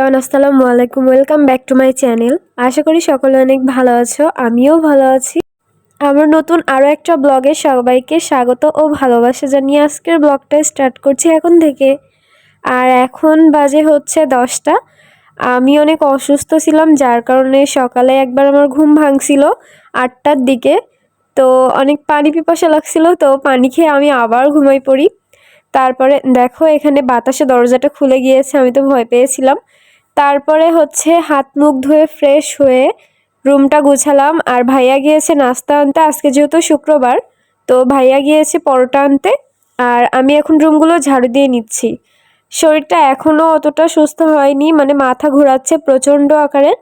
Everyone, আসসালামু আলাইকুম। Welcome back to my channel আশা করি সকলে অনেক ভালো আছো, আমিও ভালো আছি। আমার নতুন আরও একটা ব্লগে সবাইকে স্বাগত ও ভালোবাসা জানিয়ে আজকের ব্লগটা স্টার্ট করছি এখন থেকে। আর এখন বাজে হচ্ছে দশটা। আমি অনেক অসুস্থ ছিলাম, যার কারণে সকালে একবার আমার ঘুম ভাঙছিল আটটার দিকে। তো অনেক পানি পিপাসা লাগছিল, তো পানি খেয়ে আমি আবার ঘুমাই পড়ি। তারপরে দেখো, এখানে বাতাসে দরজাটা খুলে গিয়েছে, আমি তো ভয় পেয়েছিলাম। তারপরে হচ্ছে হাত মুখ ধুয়ে ফ্রেশ হয়ে রুমটা গুছালাম। আর ভাইয়া গিয়েছে নাস্তা আনতে, আজকে যেহেতু শুক্রবার, তো ভাইয়া গিয়েছে পরোটা আনতে। আর আমি এখন রুমগুলো ঝাড়ু দিয়ে নিচ্ছি। শরীরটা এখনও অতটা সুস্থ হয়নি মানে মাথা ঘোরাচ্ছে প্রচণ্ড আকারে।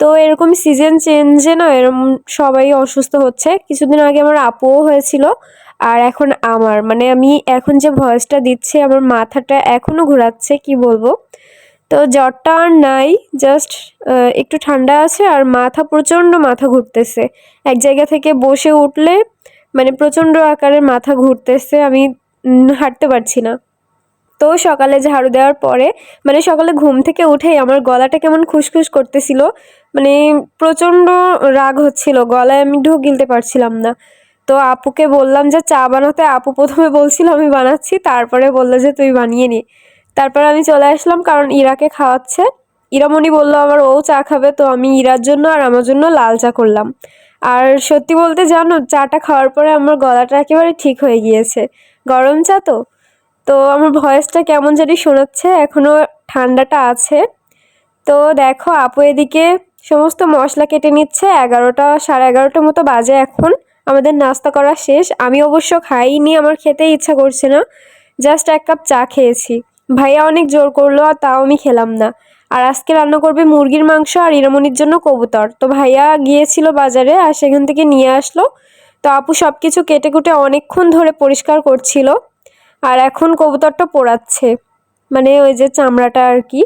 তো এরকম সিজন চেঞ্জে না এরকম সবাই অসুস্থ হচ্ছে। কিছুদিন আগে আমার আপুও হয়েছিল, আর এখন আমার। মানে আমি এখন যে ভয়েসটা দিচ্ছি, আমার মাথাটা এখনও ঘোরাচ্ছে, কি বলব? তো জ্বরটা আর নাই জাস্ট একটু ঠান্ডা আছে আর মাথা প্রচণ্ড মাথা ঘুরতেছে। এক জায়গা থেকে বসে উঠলে মানে প্রচণ্ড আকারের মাথা ঘুরতেছে, আমি হাঁটতে পারছি না। তো সকালে ঝাড়ু দেওয়ার পরে মানে সকালে ঘুম থেকে উঠেই আমার গলাটা কেমন খুসখুস করতেছিল মানে প্রচণ্ড রাগ হচ্ছিল, গলায় আমি ঢোক গিলতে পারছিলাম না। তো আপুকে বললাম যে, চা বানাতে আপু প্রথমে বলছিল আমি বানাচ্ছি, তারপরে বলল যে, তুই বানিয়ে নি। তারপর আমি চলে আসলাম, কারণ ইরাকে খাওয়াচ্ছে। ইরামণি বলল আবার ও চা খাবে, তো আমি ইরার জন্য আর আমার জন্য লাল চা করলাম। আর সত্যি বলতে জানো, চাটা খাওয়ার পরে আমার গলাটা একেবারে ঠিক হয়ে গিয়েছে। গরম চা তো? তো আমার ভয়েসটা কেমন জানি শোনাচ্ছে এখনও ঠান্ডাটা আছে। তো দেখো, আপু এদিকে সমস্ত মশলা কেটে নিচ্ছে, এগারোটা, সাড়ে এগারোটার মতো বাজে এখন। আমাদের নাস্তা করা শেষ। আমি অবশ্য খাইনি, আমার খেতে ইচ্ছা করছে না। জাস্ট এক কাপ চা খেয়েছি। ভাইয়া অনেক জোর করল আর তাও আমি খেলাম না। আর আজকে রান্না করবে মুরগির মাংস আর ইরামনির জন্য কবুতর। তো ভাইয়া গিয়েছিল বাজারে আর সেখান থেকে নিয়ে আসলো। তো আপু সব কিছু কেটে কুটে অনেকক্ষণ ধরে পরিষ্কার করছিল। আর এখন কবুতরটা পোড়াচ্ছে। মানে ওই যে চামড়াটা আর কি।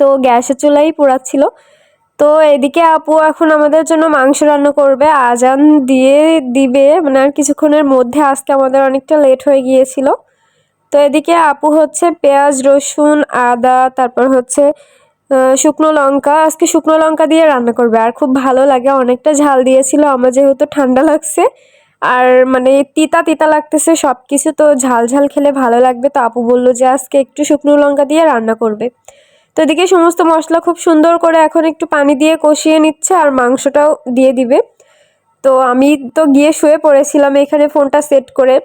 তো গ্যাসের চুলাই পোড়াচ্ছিল। তো এদিকে আপু এখন আমাদের জন্য মাংস রান্না করবে। আজান দিয়ে দিবে। মানে আর কিছুক্ষণের মধ্যে। আজকে আমাদের অনেকটা লেট হয়ে গিয়েছিল। তো এদিকে আপু হচ্ছে পেঁয়াজ, রসুন, আদা, তারপর হচ্ছে শুকনো লঙ্কা। আজকে শুকনো লঙ্কা দিয়ে রান্না করবে। আর খুব ভালো লাগে, অনেকটা ঝাল দিয়েছিল, আমার যেহেতু ঠান্ডা লাগছে। আর মানে তিতা তিতা লাগতেছে সব কিছু তো ঝাল ঝাল খেলে ভালো লাগবে। তো আপু বলল যে আজকে একটু শুকনো লঙ্কা দিয়ে রান্না করবে। তো এদিকে সমস্ত মশলা খুব সুন্দর করে এখন একটু পানি দিয়ে কষিয়ে নিচ্ছে আর মাংসটাও দিয়ে দিবে। তো আমি তো গিয়ে শুয়ে পড়েছিলাম, এখানে ফোনটা সেট করে।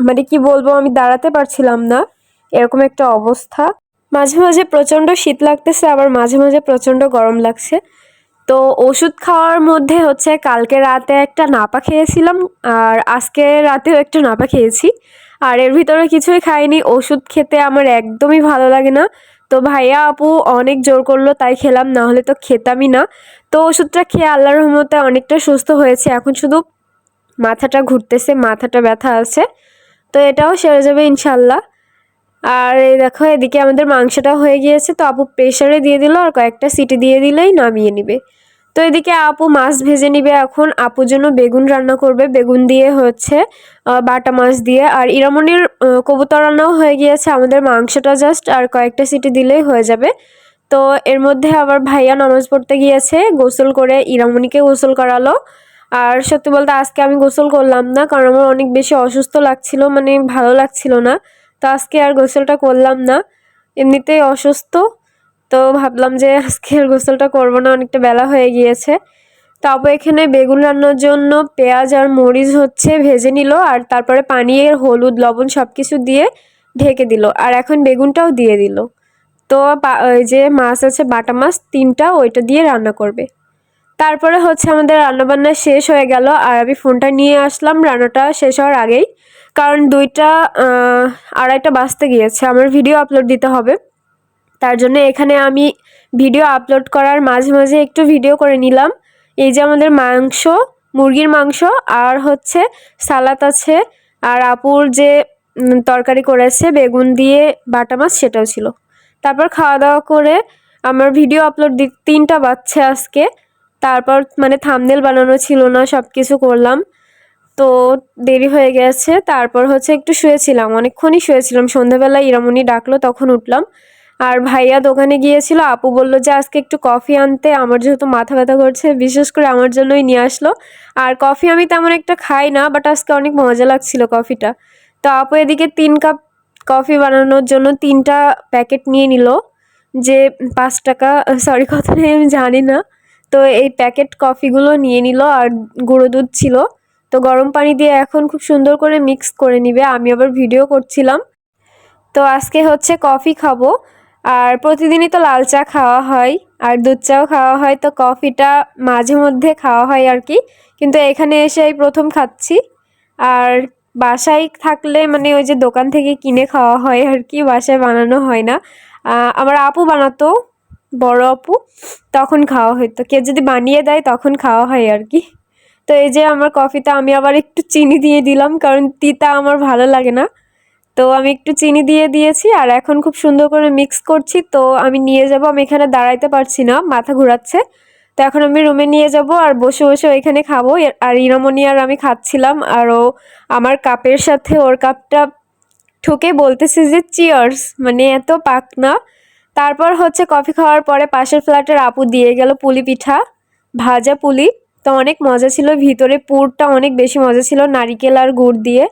মানে কি বলব, আমি দাঁড়াতে পারছিলাম না। এরকম একটা অবস্থা। মাঝে মাঝে প্রচণ্ড শীত লাগতেছে, আবার মাঝে মাঝে প্রচণ্ড গরম লাগছে। তো ওষুধ খাওয়ার মধ্যে হচ্ছে কালকে রাতে একটা নাপা খেয়েছিলাম, আর আজকে রাতেও একটা নাপা খেয়েছি। আর এর ভিতরে কিছুই খাইনি, ওষুধ খেতে আমার একদমই ভালো লাগে না। তো ভাইয়া আপু অনেক জোর করল, তাই খেলাম, না হলে তো খেতামই না। তো ওষুধটা খেয়ে আল্লাহর রহমতে অনেকটা সুস্থ হয়েছে, এখন শুধু মাথাটা ঘুরতেছে, মাথাটা ব্যথা আছে। তো এটাও সেরে যাবে ইনশাল্লাহ। আর এই দেখো, এদিকে আমাদের মাংসটা হয়ে গিয়েছে, তো আপু প্রেশারে দিয়ে দিল আর কয়েকটা সিটি দিয়ে দিলেই নামিয়ে নিবে। তো এদিকে আপু মাছ ভেজে নিবে এখন, আপুর জন্য বেগুন রান্না করবে। বেগুন দিয়ে হচ্ছে বাটা মাছ দিয়ে। আর ইরামনির কবুতর রান্নাও হয়ে গিয়েছে, আমাদের মাংসটা জাস্ট আর কয়েকটা সিটি দিলেই হয়ে যাবে। তো এর মধ্যে আবার ভাইয়া নামাজ পড়তে গিয়েছে, গোসল করে ইরামনিকে গোসল করালো। আর সত্যি বলতে আজকে আমি গোসল করলাম না, কারণ আমার অনেক বেশি অসুস্থ লাগছিল মানে ভালো লাগছিল না। তো আজকে আর গোসলটা করলাম না, এমনিতেই অসুস্থ। তো ভাবলাম যে আজকে আর গোসলটা করব না, অনেকটা বেলা হয়ে গিয়েছে। তারপর এখানে বেগুন রান্নার জন্য পেঁয়াজ আর মরিচ হচ্ছে ভেজে নিল, আর তারপরে পানি আর হলুদ, লবণ সব কিছু দিয়ে ঢেকে দিল, আর এখন বেগুনটাও দিয়ে দিল। তো ওই যে মাছ আছে, বাটা মাছ, তিনটা, ওইটা দিয়ে রান্না করবে। তারপরে হচ্ছে আমাদের রান্নাবান্না শেষ হয়ে গেল আর আমি ফোনটা নিয়ে আসলাম। রান্নাটা শেষ হওয়ার আগেই। কারণ দুইটা আড়াইটা বাজতে গিয়েছে। আমার ভিডিও আপলোড দিতে হবে। তার জন্য এখানে আমি ভিডিও আপলোড করার মাঝে মাঝে একটু ভিডিও করে নিলাম। এই যে আমাদের মাংস, মুরগির মাংস আর হচ্ছে সালাদ আছে। আর আপুর যে তরকারি করেছে, বেগুন দিয়ে বাটা মাছ, সেটাও ছিল। তারপর খাওয়া দাওয়া করে আমার ভিডিও আপলোড দি, তিনটা বাজছে আজকে। তারপর মানে থামনেল বানানো ছিল না সব কিছু করলাম। তো দেরি হয়ে গেছে, তারপর হচ্ছে একটু শুয়েছিলাম, অনেকক্ষণই শুয়েছিলাম। সন্ধ্যাবেলা ইরামনি ডাকলো, তখন উঠলাম। আর ভাইয়া দোকানে গিয়েছিল, আপু বলল যে, আজকে একটু কফি আনতে, আমার যেহেতু মাথা ব্যথা করছে, বিশেষ করে আমার জন্যই নিয়ে আসলো। আর কফি আমি তেমন একটা খাই না বাট আজকে অনেক মজা লাগছিল কফিটা। তো আপু এদিকে তিন কাপ কফি বানানোর জন্য তিনটা প্যাকেট নিয়ে নিল, যে পাঁচ টাকা সরি কথা নেই, আমি জানি না। তো এই প্যাকেট কফিগুলো নিয়ে নিল আর গুঁড়ো দুধ ছিল। তো গরম পানি দিয়ে এখন খুব সুন্দর করে মিক্স করে নিবে। আমি আবার ভিডিও করছিলাম। তো আজকে হচ্ছে কফি খাব। আর প্রতিদিনই তো লাল চা খাওয়া হয়, আর দুধ চাও খাওয়া হয়, তো কফিটা মাঝে মধ্যে খাওয়া হয় আর কি। কিন্তু এখানে এসে এই প্রথম খাচ্ছি। আর বাসায় থাকলে মানে ওই যে দোকান থেকে কিনে খাওয়া হয় আর কি, বাসায় বানানো হয় না। আমার আপু বানাতো বড় আপু, তখন খাওয়া হতো কেউ যদি বানিয়ে দেয়, তখন খাওয়া হয় আর কি। তো এই যে আমার কফিতে আমি আবার একটু চিনি দিয়ে দিলাম, কারণ তিতা আমার ভালো লাগে না। তো আমি একটু চিনি দিয়ে দিয়েছি, আর এখন খুব সুন্দর করে মিক্স করছি। তো আমি নিয়ে যাব, আমি এখানে দাঁড়াইতে পারছি না, মাথা ঘোরাচ্ছে। তো এখন আমি রুমে নিয়ে যাব, আর বসে বসে ওইখানে খাব। আর ইরামনি আর আমি খাচ্ছিলাম, আর ও আমার কাপের সাথে ওর কাপটা ঠুকে বলতেছে যে চিয়ার্স মানে এত পাক না তারপর হচ্ছে কফি খাওয়ার পরে পাশের ফ্ল্যাটের আপু দিয়ে গেল পুলি পিঠা, ভাজা পুলি। তো অনেক মজা ছিল, ভিতরে পুরটা অনেক বেশি মজা ছিল, নারিকেল আর গুড় দিয়ে।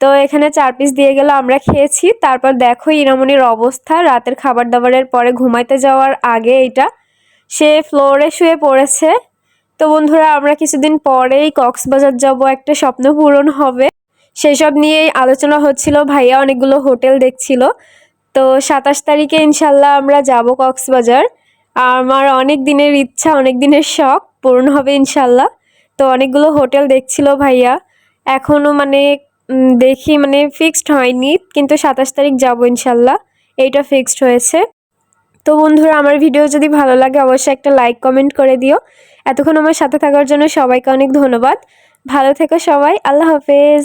তো এখানে চার পিস দিয়ে গেল, আমরা খেয়েছি। তারপর দেখো ইরামনির অবস্থা, রাতের খাবার দাবারের পরে ঘুমাইতে যাওয়ার আগে এটা সে ফ্লোরে শুয়ে পড়েছে। তো বন্ধুরা, আমরা কিছুদিন পরেই কক্সবাজার যাব, একটা স্বপ্ন পূরণ হবে। সেসব নিয়েই আলোচনা হচ্ছিল, ভাইয়া অনেকগুলো হোটেল দেখছিল। তো সাতাশ তারিখে ইনশাল্লাহ আমরা যাব কক্সবাজার। আমার অনেক দিনের ইচ্ছা, অনেক দিনের শখ পূরণ হবে ইনশাল্লাহ। তো অনেকগুলো হোটেল দেখছিল ভাইয়া। এখনও মানে দেখি মানে ফিক্সড হয়নি, কিন্তু সাতাশ তারিখ যাব ইনশাল্লাহ। এইটা ফিক্সড হয়েছে। তো বন্ধুরা, আমার ভিডিও যদি ভালো লাগে অবশ্যই একটা লাইক কমেন্ট করে দিও। এতক্ষণ আমার সাথে থাকার জন্য সবাইকে অনেক ধন্যবাদ। ভালো থেকো সবাই, আল্লাহ হাফেজ।